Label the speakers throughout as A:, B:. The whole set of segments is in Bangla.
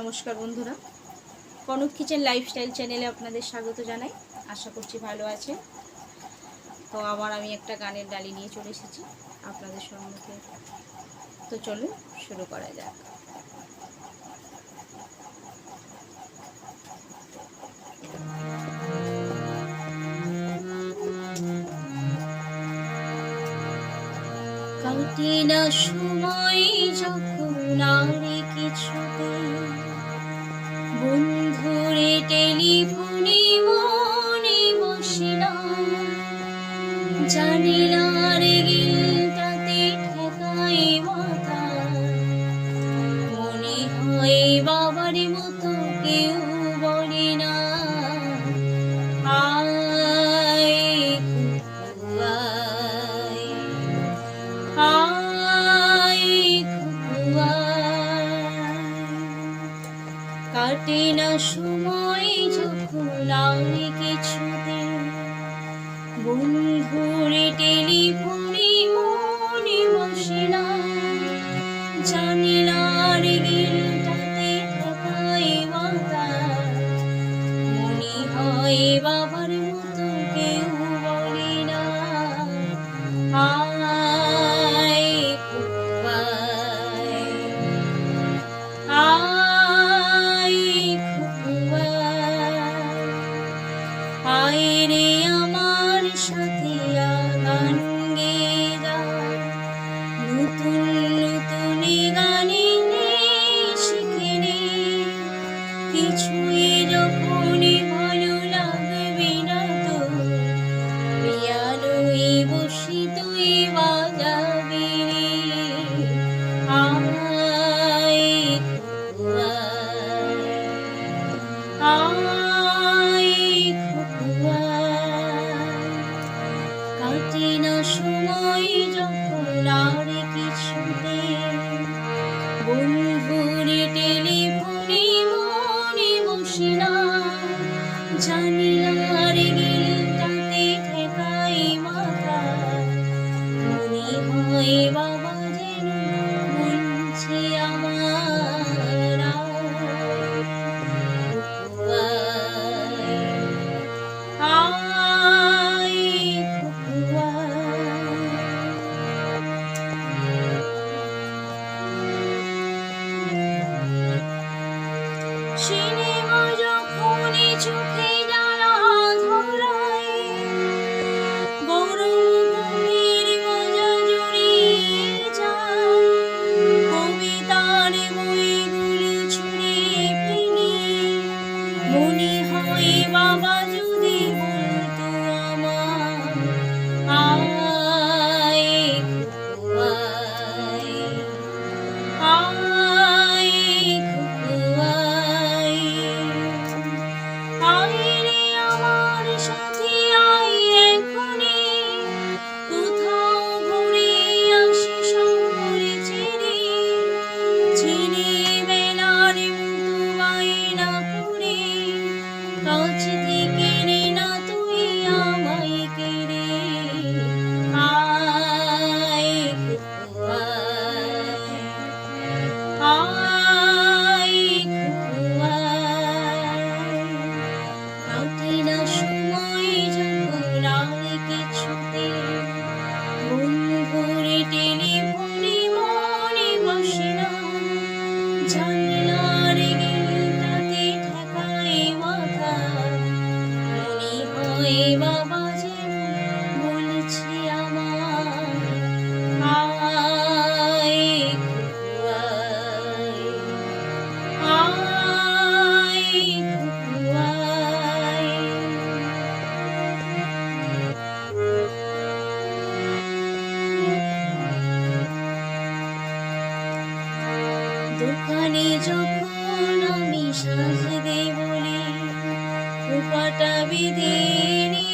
A: নমস্কার বন্ধুরা। কনক কিচেন লাইফস্টাইল চ্যানেলে আপনাদের স্বাগত জানাই। আশা করছি ভালো আছে তো আবার আমি একটা গানের ডালি নিয়ে চলে এসেছি আপনাদের সম্মুখে। তো চলুন শুরু করা যাক। কাটে না সময় যখন আর কিছুতে বন্ধুরে টেলিফোন বন্ধুরে টেলিফোনে মনে বসলাম জানলার গিলটাতে তাকাই মাতা। মনে হয় বাবার মতো আমার সাথিয়া গান গেরা নতুন Johnny. কৃপাটা বিধিনী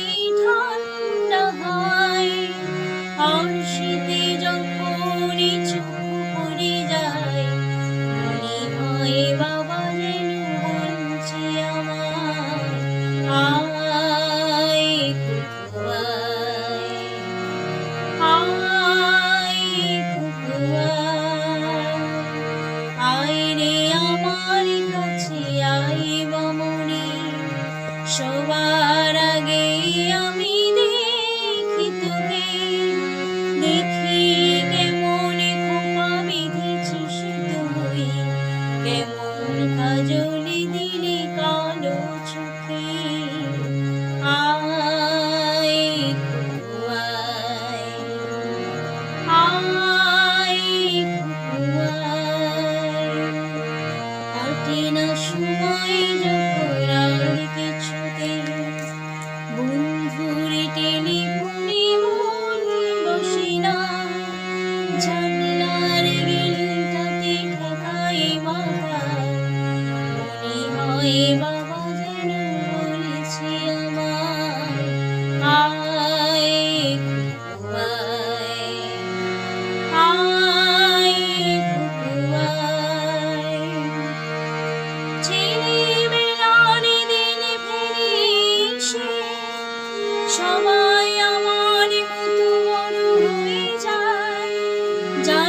A: Amen.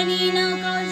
A: জানি না কাজ